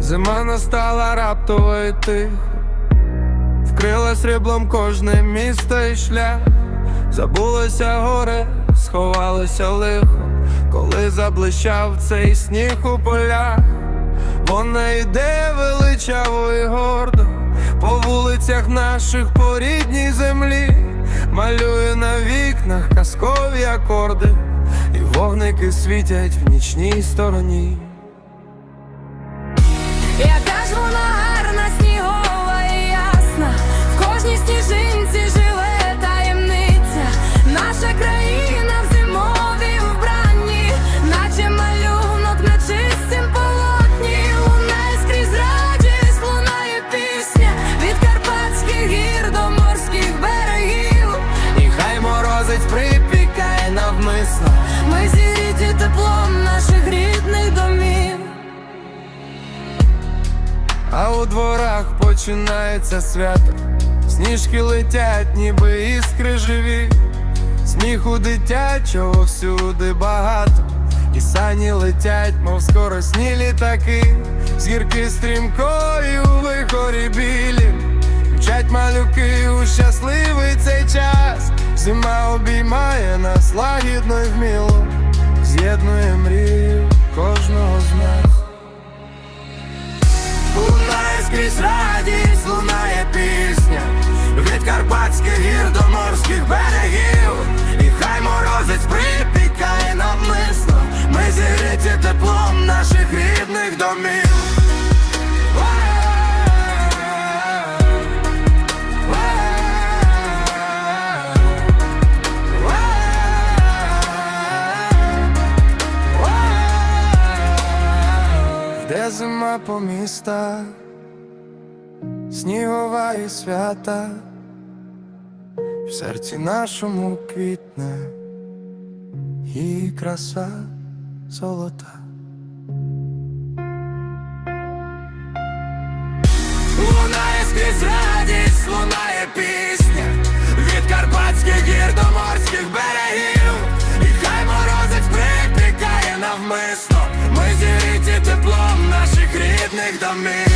Зима настала раптово і тихо, вкрила сріблом кожне місто і шлях, забулося горе, сховалося лихо, коли заблищав цей сніг у полях, вона йде величаво і гордо, по вулицях наших по рідній землі, малює на вікнах казкові акорди, і вогники світять в нічній стороні. А у дворах починається свято, сніжки летять, ніби іскри живі, сміху дитячого всюди багато, і сані летять, мов скоросні літаки, з гірки стрімкої у вихорі білі, мчать малюки у щасливий цей час, зима обіймає нас лагідно й вміло, з'єднує мрію кожного з нас. Від карпатських гір до морських берегів. І хай морозець припікає навмисно Ми зігріті теплом наших рідних домів. Де зима по містах, снігова і свята, в серці нашому квітне і краса золота. Лунає скрізь радість, лунає пісня. Від карпатських гір до морських берегів. І хай морозець припікає навмисно. Ми зігріті теплом наших рідних домів